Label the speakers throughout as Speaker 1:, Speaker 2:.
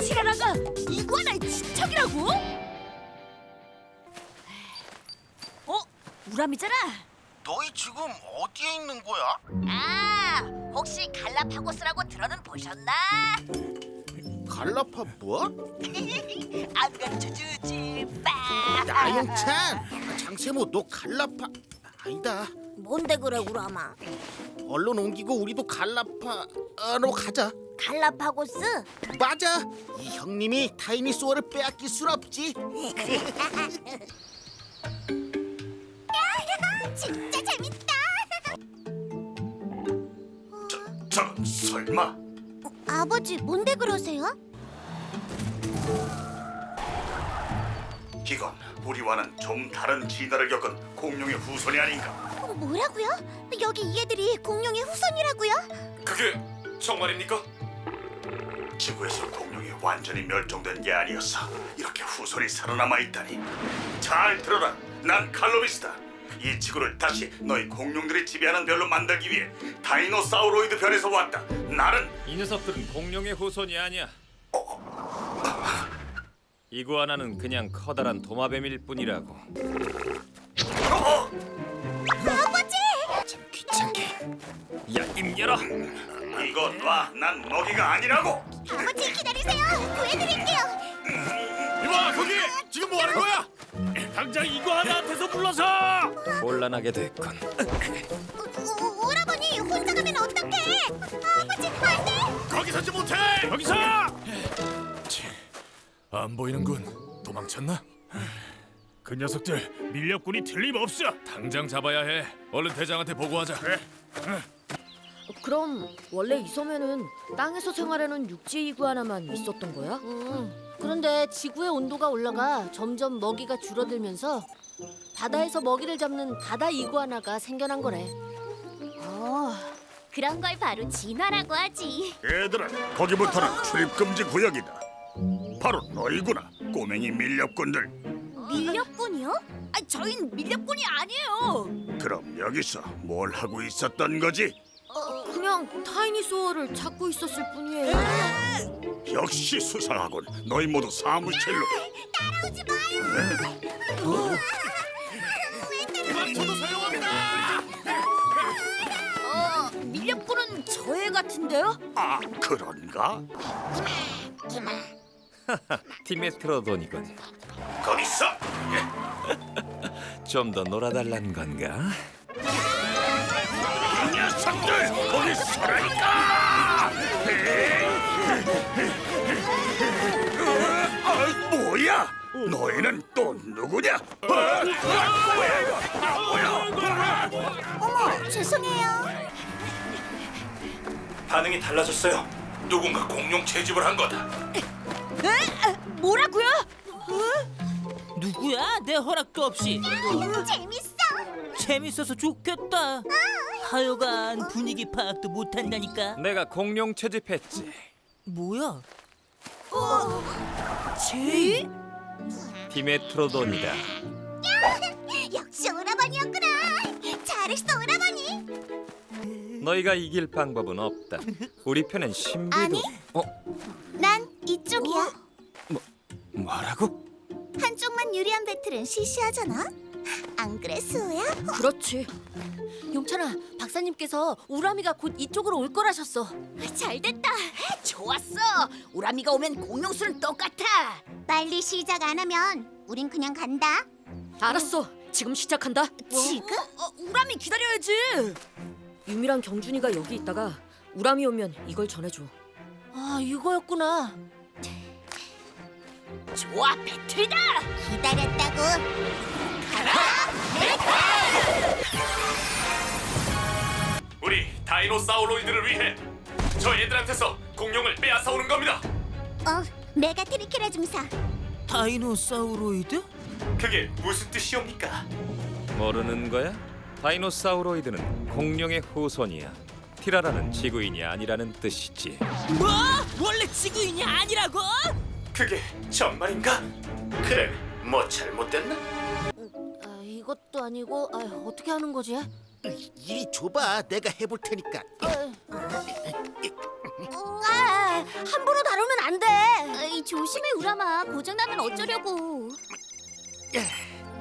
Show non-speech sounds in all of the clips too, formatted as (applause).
Speaker 1: 티라라가 이구아나의 친척이라고? 어? 우람이잖아.
Speaker 2: 너희 지금 어디에 있는 거야?
Speaker 1: 아, 혹시 갈라파고스라고 들어는 보셨나?
Speaker 2: 갈라파 뭐?
Speaker 1: 안 가르쳐주지. 빠.
Speaker 2: 나영찬 장세모 너 갈라파 아니다
Speaker 3: 뭔데 그래 우람아?
Speaker 2: 얼른 옮기고 우리도 갈라파로 가자
Speaker 3: 갈라파고스?
Speaker 2: 맞아 이 형님이 타이니소어를 빼앗길 순 없지 (laughs)
Speaker 3: 진짜 재밌다.
Speaker 4: 저 설마
Speaker 3: 아버지 뭔데 그러세요?
Speaker 4: 이건 우리와는 좀 다른 진화를 겪은 공룡의 후손이 아닌가?
Speaker 3: 어, 뭐라고요? 여기 이 애들이 공룡의 후손이라고요?
Speaker 4: 그게 정말입니까? 지구에서 공룡이 완전히 멸종된 게 아니었어. 이렇게 후손이 살아남아 있다니. 잘 들어라. 난 칼로비스다. 이 지구를 다시 너희 공룡들이 지배하는 별로 만들기 위해 다이노사우로이드 별에서 왔다. 나는
Speaker 5: 이 녀석들은 공룡의 후손이 아니야. 이구아나는 그냥 커다란 도마뱀일 뿐이라고.
Speaker 3: 아버지!
Speaker 5: 참 귀찮게. 야, 입 열어.
Speaker 4: 이거 놔. 난 먹이가 아니라고.
Speaker 3: 아버지 기다리세요. 구해드릴게요.
Speaker 5: 이봐, 거기 지금 뭐 하는 거야? 당장 이구아나한테서 불러서. 곤란하게 됐군.
Speaker 3: 우, 우, 오라버니 혼자 가면 어떡해? 아버지 안 돼!
Speaker 5: 거기 서지 못해. 거기서. 안 보이는군. 도망쳤나? 그 녀석들 밀렵꾼이 틀림없어. 당장 잡아야 해. 얼른 대장한테 보고하자.
Speaker 6: 그럼 원래 이 섬에는 땅에서 생활하는 육지 이구아나만 있었던 거야?
Speaker 3: 음,
Speaker 6: 그런데 지구의 온도가 올라가 점점 먹이가 줄어들면서 바다에서 먹이를 잡는 바다 이구아나가 생겨난 거래.
Speaker 3: 어, 그런 걸 바로 진화라고 하지.
Speaker 4: 얘들아, 거기부터는 출입 금지 구역이다. 바로 너희구나. 꼬맹이 밀렵꾼들.
Speaker 3: 밀렵꾼이요?
Speaker 1: 아, 저흰 밀렵꾼이 아니에요.
Speaker 4: 그럼 여기서 뭘 하고 있었던 거지?
Speaker 6: 어, 그냥 타이니소어를 찾고 있었을 뿐이에요.
Speaker 4: 역시 수상하군. 너희 모두 사무실로.
Speaker 3: 따라오지 마요.
Speaker 1: 어, 밀렵꾼은 저애 같은데요?
Speaker 4: 아, 그런가?
Speaker 5: 티메트로돈이군. (laughs)
Speaker 4: 거기서
Speaker 5: 좀더 놀아달란 건가?
Speaker 4: 아, 뭐야? 너희는 또 누구냐? 어? 뭐야 이거? 아, 뭐야?
Speaker 3: 어머, 죄송해요.
Speaker 4: 반응이 달라졌어요. 누군가 공룡 채집을 한 거다.
Speaker 1: 에? 뭐라고요?
Speaker 7: 누구야? 내 허락도 없이
Speaker 3: 재밌어.
Speaker 7: 재밌어서 좋겠다. 하여간 분위기 파악도 못한다니까.
Speaker 5: 내가 공룡 채집했지.
Speaker 7: 뭐야?
Speaker 1: 제?
Speaker 5: 티메트로돈이다. (laughs)
Speaker 3: 역시 오라버니였구나. 잘했어, 오라버니.
Speaker 5: 너희가 이길 방법은 없다. 우리 편엔 신비도.
Speaker 3: 아니.
Speaker 5: 어?
Speaker 3: 난 이쪽이야.
Speaker 5: 뭐라고?
Speaker 3: 한쪽만 유리한 배틀은 시시하잖아. 안 그래, 수호야?
Speaker 6: 그렇지. 용찬아, 박사님께서 우람이가 곧 이쪽으로 올 거라셨어.
Speaker 1: 잘 됐다. 좋았어. 우람이가 오면 공룡수는 똑같아.
Speaker 3: 빨리 시작 안 하면 우린 그냥 간다.
Speaker 6: 알았어. 지금 시작한다.
Speaker 3: 지금?
Speaker 1: 어, 우람이 기다려야지.
Speaker 6: 유미랑 경준이가 여기 있다가 우람이 오면 이걸 전해줘. 아, 이거였구나.
Speaker 1: 좋아, 배틀이다.
Speaker 3: 기다렸다고.
Speaker 4: 다이노사우로이드를 위해 저 애들한테서 공룡을 빼앗아 오는 겁니다.
Speaker 3: 어, 메가 트리케라 중사.
Speaker 7: 다이노사우로이드?
Speaker 4: 그게 무슨 뜻이옵니까?
Speaker 5: 모르는 거야? 다이노사우로이드는 공룡의 후손이야. 티라라는 지구인이 아니라는 뜻이지.
Speaker 7: 뭐? 원래 지구인이 아니라고?
Speaker 4: 그게 정말인가? 그래, 뭐 잘못됐나?
Speaker 6: 아, 이것도 아니고 아, 어떻게 하는 거지?
Speaker 2: 이리 줘봐 내가 해볼 테니까
Speaker 3: 아,
Speaker 6: 함부로 다루면 안 돼.
Speaker 3: 에이, 조심해 우람아. 고장 나면 어쩌려고?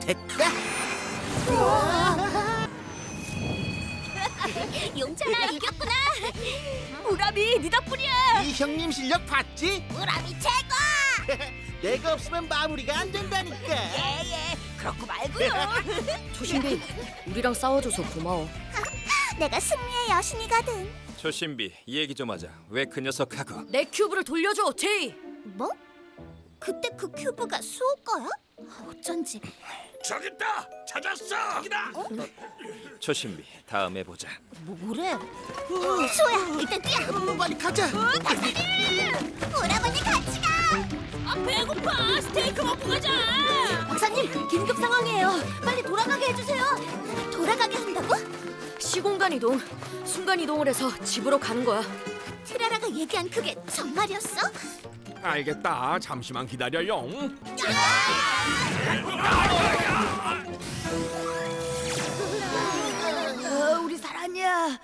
Speaker 7: 됐다. (laughs)
Speaker 3: 용찬아 이겼구나.
Speaker 1: 우람이 네 덕분이야.
Speaker 2: 이 형님 실력 봤지?
Speaker 3: 우람이 최고. (laughs)
Speaker 2: 내가 없으면 마무리가 안 된다니까.
Speaker 1: 예예. 그렇고 말고요. (laughs)
Speaker 6: 조신비, 우리랑 싸워줘서 고마워. (laughs)
Speaker 3: 내가 승리의 여신이거든.
Speaker 8: 조신비 이 얘기 좀 하자. 왜 그 녀석하고
Speaker 6: 내 큐브를 돌려줘, 제이.
Speaker 3: 뭐? 그때 그 큐브가 수호 거야? 어쩐지.
Speaker 5: 저기 있다. 찾았어. 저기다.
Speaker 8: 조신비 다음에 보자.
Speaker 3: 뭐, 뭐래? 수호야, 일단 뛰어.
Speaker 2: 빨리 가자.
Speaker 3: 오라버니 같이 가.
Speaker 6: 아, 배고파. 스테이크 먹고 가자. 박사님, 긴급 상황이에요. 빨리 돌아가게 해주세요.
Speaker 3: 돌아가게 한다고?
Speaker 6: 시공간 이동, 순간 이동을 해서 집으로 가는 거야.
Speaker 3: 티라라가 얘기한 그게 정말이었어?
Speaker 9: 알겠다. 잠시만 기다려요.
Speaker 1: 어, 우리 사랑이야.